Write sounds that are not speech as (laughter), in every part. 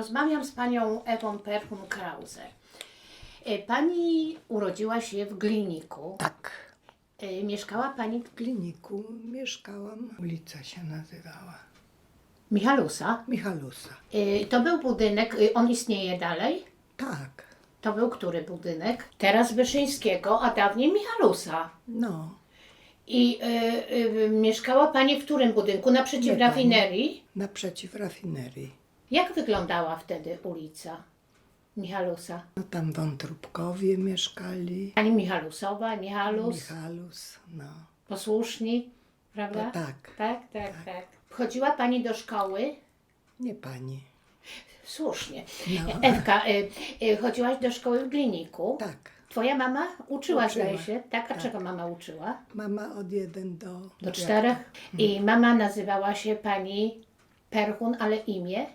Rozmawiam z panią Ewą Perhun-Krause. E, Pani urodziła się w Gliniku. Tak. E, Mieszkała pani w kliniku mieszkałam. Ulica się nazywała. Michalusa. Michalusa. E, To był budynek, e, on istnieje dalej? Tak. To był który budynek? Teraz Wyszyńskiego, a dawniej Michalusa. No. I e, e, mieszkała pani w którym budynku? Naprzeciw Nie, pani. rafinerii? Naprzeciw rafinerii. Jak wyglądała wtedy ulica Michalusa? No tam wątróbkowie mieszkali. Pani Michalusowa, Michalus, Michalus. No. posłuszni, prawda? To tak. Tak, tak, tak. Chodziła pani do szkoły? Nie pani. Słusznie. No. Ewka, y, y, chodziłaś do szkoły w Gliniku. Tak. Twoja mama uczyła, Uczyła. zdaje się, tak? A Tak. czego mama uczyła? Mama od jeden do... Do czterech? I mama nazywała się pani Perhun, ale imię?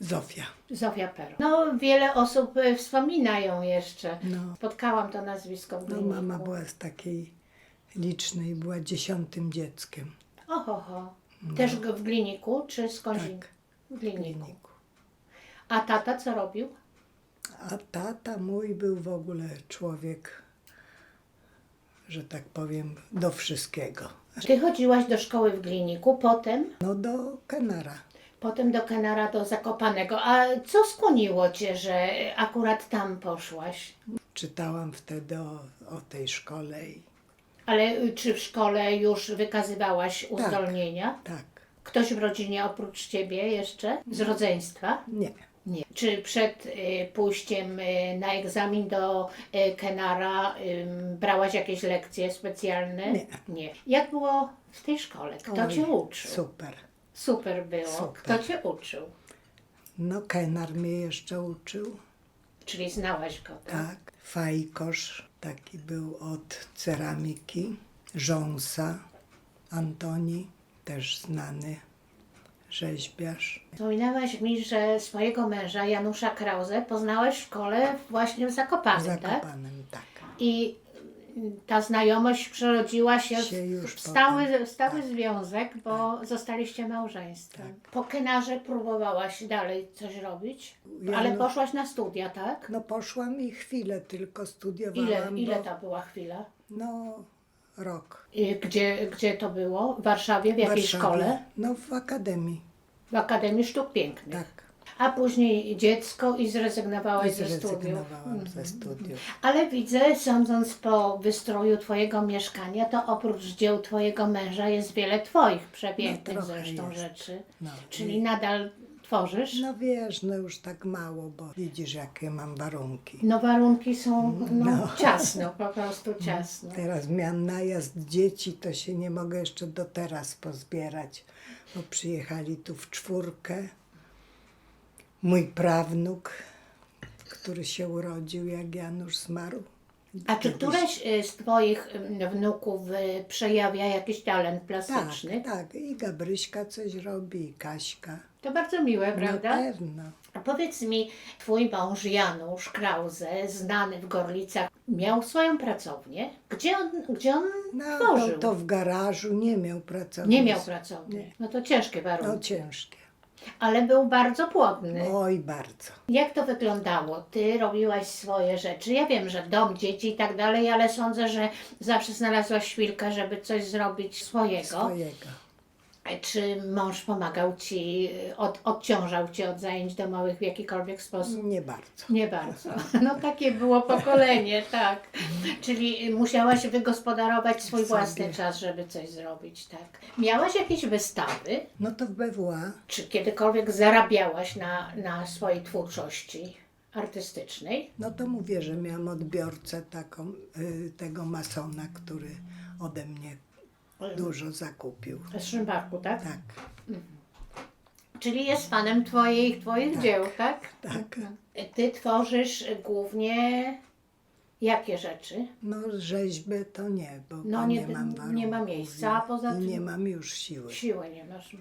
Zofia. Zofia Perhun. No, wiele osób y, wspomina ją jeszcze. No. Spotkałam to nazwisko w No mama była z takiej licznej, była dziesiątym dzieckiem. Oho, Też go w Gliniku, czy skądś? Tak. W W Gliniku. kliniku. A tata co robił? A tata mój był w ogóle człowiek, że tak powiem, do wszystkiego. Ty chodziłaś do szkoły w Gliniku, potem, No do Kenara. Potem do Kenara, do Zakopanego. A co skłoniło cię, że akurat tam poszłaś? Czytałam wtedy o, o tej szkole i Ale czy w szkole już wykazywałaś uzdolnienia? tak, Ktoś w rodzinie oprócz ciebie jeszcze? Z rodzeństwa? nie. Nie. Czy przed y, pójściem y, na egzamin do y, Kenara y, brałaś jakieś lekcje specjalne? Nie. Nie. Jak było w tej szkole? Kto Oj, cię uczył? Super. Super było. Super. Kto cię uczył? No Kenar mnie jeszcze uczył. Czyli znałaś go, tak? Tak. Fajkosz taki był od ceramiki. Rząsa. Antoni, też znany rzeźbiarz. Wspominałaś mi, że swojego męża, Janusza Krause, poznałaś w szkole właśnie w Zakopanem, tak? Zakopanem, tak. I ta znajomość przerodziła się, Się już w stały, stały tak. związek, bo zostaliście małżeństwem. Po Kenarze próbowałaś dalej coś robić, Ja ale no- poszłaś na studia, tak? No poszłam i chwilę tylko studiowałam. Ile, ile bo, to była chwila? No, rok. I Gdzie, gdzie to było? W Warszawie? W jakiej Warszawie. szkole? No w akademii, W Akademii Sztuk Pięknych. tak. A później dziecko i zrezygnowałaś I ze studiów. zrezygnowałam ze studiów. Ale widzę, sądząc po wystroju Twojego mieszkania, to oprócz dzieł Twojego męża jest wiele Twoich przepięknych No, trochę zresztą jest. rzeczy. No, Czyli nadal tworzysz? No wiesz, no już tak mało, bo widzisz jakie mam warunki. No warunki są no, No. ciasno, po prostu ciasno. Teraz miałam najazd dzieci, to się nie mogę jeszcze do teraz pozbierać, bo przyjechali tu w czwórkę. Mój prawnuk, który się urodził, jak Janusz zmarł. A czy któreś y, z Twoich y, wnuków y, przejawia jakiś talent Tak, plastyczny? tak. I Gabryśka coś robi, i Kaśka. To bardzo miłe, No prawda? pewno. A powiedz mi, Twój mąż Janusz Krause, znany w Gorlicach, miał swoją pracownię? Gdzie on, gdzie on No, tworzył? to, to w garażu nie miał pracowni. Nie miał pracowni. Nie. No to ciężkie No warunki. ciężkie. Ale był bardzo płodny. Oj, bardzo. Jak to wyglądało? Ty robiłaś swoje rzeczy. Ja wiem, że dom, dzieci i tak dalej, ale sądzę, że zawsze znalazłaś chwilkę, żeby coś zrobić swojego. Swojego. Czy mąż pomagał ci, od, odciążał cię od zajęć domowych w jakikolwiek sposób? Nie bardzo. Nie bardzo. No takie było pokolenie, tak. Czyli musiałaś wygospodarować swój Sobie. własny czas, żeby coś zrobić, tak. Miałaś jakieś wystawy? No to w BWA Czy kiedykolwiek zarabiałaś na, na swojej twórczości artystycznej? No to mówię, że miałam odbiorcę taką, y, tego masona, który ode mnie dużo zakupił. Z Szymbarku, tak? Tak, Czyli jest fanem twoich, twoich dzieł, tak? tak. Ty tworzysz głównie jakie rzeczy? No rzeźbę to nie, bo, No nie- nie, mam nie warunków. ma miejsca, a poza tym- nie mam już siły. Siły nie masz,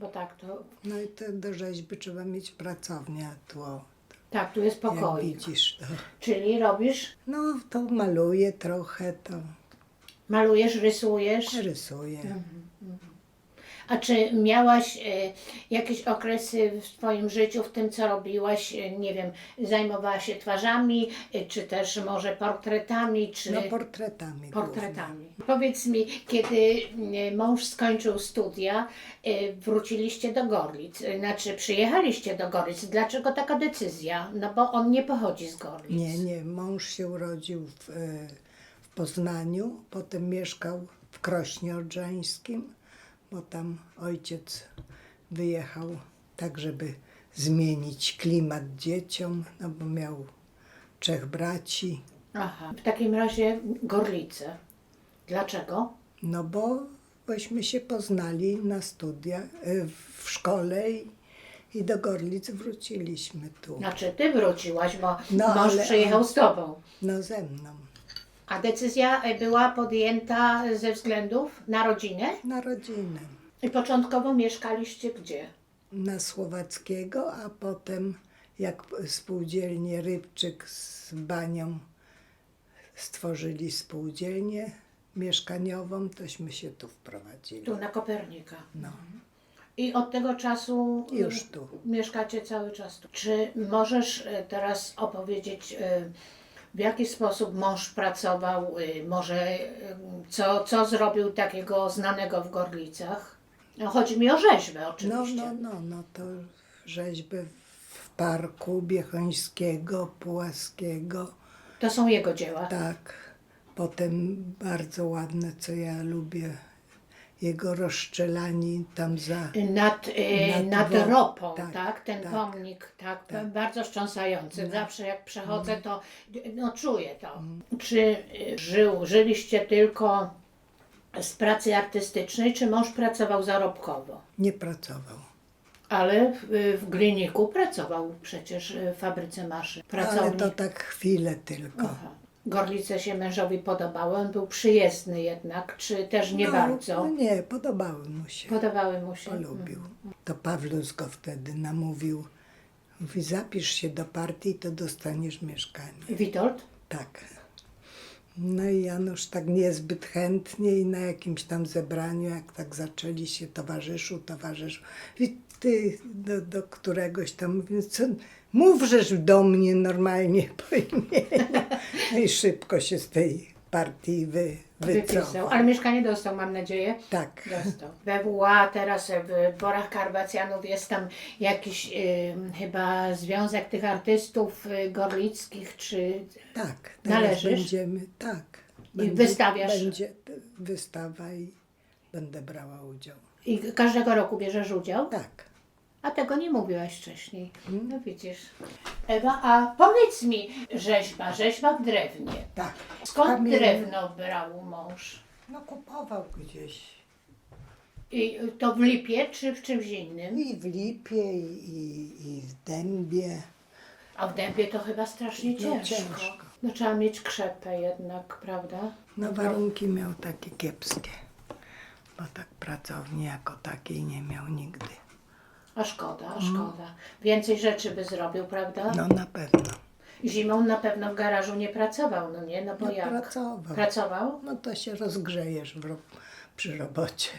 bo tak to... No i to do rzeźby trzeba mieć pracownię, tło. Tak, tu jest Jak pokoik. widzisz, to, Czyli robisz, no to maluję trochę, to malujesz, rysujesz. rysuję. Mhm. A czy miałaś e, jakieś okresy w swoim życiu, w tym co robiłaś, e, nie wiem, zajmowałaś się twarzami, e, czy też może portretami, czy No portretami. głównie. portretami? Powiedz mi, kiedy e, mąż skończył studia, e, wróciliście do Gorlic, e, znaczy przyjechaliście do Gorlic. Dlaczego taka decyzja? No bo on nie pochodzi z Gorlic. Nie, nie. Mąż się urodził w, e, w Poznaniu, potem mieszkał w Krośnie Odrzańskim, bo tam ojciec wyjechał tak, żeby zmienić klimat dzieciom, no bo miał trzech braci. Aha. W takim razie Gorlice. Dlaczego? No bo bośmy się poznali na studiach, e, w szkole i, i do Gorlic wróciliśmy tu. Znaczy ty wróciłaś, bo No, mąż ale- przyjechał z tobą. No ze mną. A decyzja e, była podjęta ze względów na rodzinę? Na rodzinę. I początkowo mieszkaliście gdzie? na Słowackiego, a potem jak spółdzielnie Rybczyk z Banią stworzyli spółdzielnię mieszkaniową, tośmy się tu wprowadzili. Tu na Kopernika. No, I od tego czasu e, już tu. mieszkacie cały czas tu. Czy możesz e, teraz opowiedzieć, e, w jaki sposób mąż pracował, e, może e, co, co zrobił takiego znanego w Gorlicach? No, chodzi mi o rzeźbę No, oczywiście. no, no, no to rzeźby w parku Biechońskiego, Pułaskiego, To są jego dzieła. tak. Potem bardzo ładne, co ja lubię, jego rozszczelani tam za... Nad, e, Nad nad ropą, tak, tak, ten tak. pomnik, tak, Tak. No. bardzo wstrząsający. Zawsze jak przechodzę, to no, czuję to. Mm. Czy e, żył, żyliście tylko z pracy artystycznej, czy mąż pracował zarobkowo? Nie pracował. Ale w, w Gliniku pracował przecież w fabryce maszyn. Ale Pracownik. to tak chwilę tylko. Aha. Gorlice się mężowi podobały, on był przyjezdny jednak, czy też nie no, bardzo? No nie, podobały mu się. Podobały mu się. Polubił. To Pawlus go wtedy namówił. Mówi, zapisz się do partii, to dostaniesz mieszkanie. Witold? Tak. No i Janusz tak niezbyt chętnie i na jakimś tam zebraniu, jak tak zaczęli się towarzyszu, towarzyszu. I ty do, do któregoś tam mówi, co, mówżesz do mnie normalnie po imieniu. No i szybko się z tej partii wy, Wypisał. Ale mieszkanie dostał, mam nadzieję. Tak. Dostał. We WA teraz w Borach Karwacjanów jest tam jakiś y, chyba związek tych artystów y, gorlickich, czy Tak, teraz Należysz? będziemy, tak. I wystawiasz? Będzie wystawa i będę brała udział. i każdego roku bierzesz udział? Tak. A tego nie mówiłaś wcześniej. No widzisz. Ewa, a powiedz mi, rzeźba, rzeźba w drewnie. Tak. Skąd drewno brał mąż? No kupował gdzieś. I to w Lipie, czy w czymś innym? I w Lipie, i, i, i w Dębie. A w dębie to chyba strasznie No, ciężko. ciężko. No trzeba mieć krzepę jednak, prawda? No warunki miał takie kiepskie. Bo tak pracowni jako takiej nie miał nigdy. A szkoda, a szkoda. Więcej rzeczy by zrobił, prawda? No na pewno. Zimą na pewno w garażu nie pracował, no nie? No bo No, jak? pracował. Pracował? No to się rozgrzejesz w ro- przy robocie.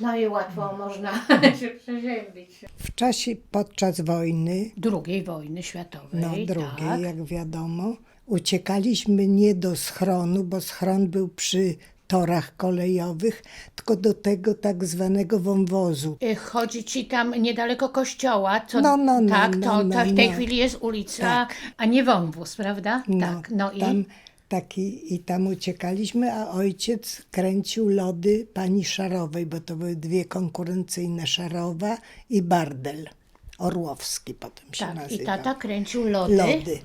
No i łatwo można (laughs) się przeziębić. W czasie, podczas wojny Drugiej wojny światowej. No, drugiej, tak. jak wiadomo. Uciekaliśmy nie do schronu, bo schron był przy torach kolejowych, tylko do tego tak zwanego wąwozu. Y, Chodzi ci tam niedaleko kościoła, co, No, no, no, tak, to, no, no, to w tej no. chwili jest ulica, Tak. a nie wąwóz, prawda? tak, no i tam, taki, I tam uciekaliśmy, a ojciec kręcił lody pani Szarowej, bo to były dwie konkurencyjne, Szarowa i Bardel. Orłowski potem się tak, i nazywał. tata kręcił lody, Lody.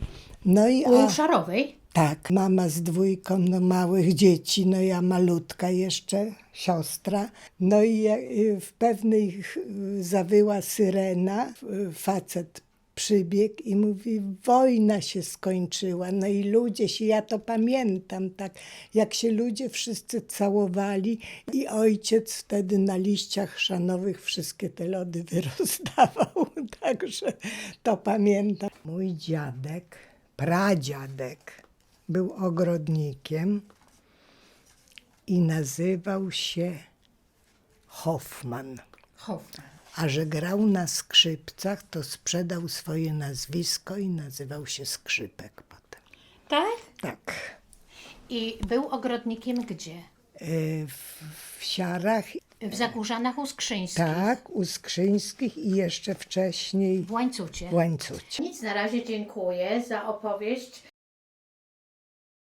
No i u a, Szarowej. Tak, mama z dwójką no, małych dzieci, no ja malutka jeszcze, siostra. No i y, w pewnej ch- zawyła syrena, y, facet przybiegł i mówi, wojna się skończyła. No i ludzie się, ja to pamiętam tak, jak się ludzie wszyscy całowali i ojciec wtedy na liściach szanowych wszystkie te lody (laughs) wyrozdawał. Także to pamiętam. Mój dziadek, pradziadek, był ogrodnikiem i nazywał się Hoffman. Hoffman. A że grał na skrzypcach, to sprzedał swoje nazwisko i nazywał się Skrzypek potem. Tak? Tak. I był ogrodnikiem gdzie? Y, W, w Siarach, W Zagórzanach u Skrzyńskich. tak, u Skrzyńskich i jeszcze wcześniej W Łańcucie. w Łańcucie. Nic, na razie dziękuję za opowieść.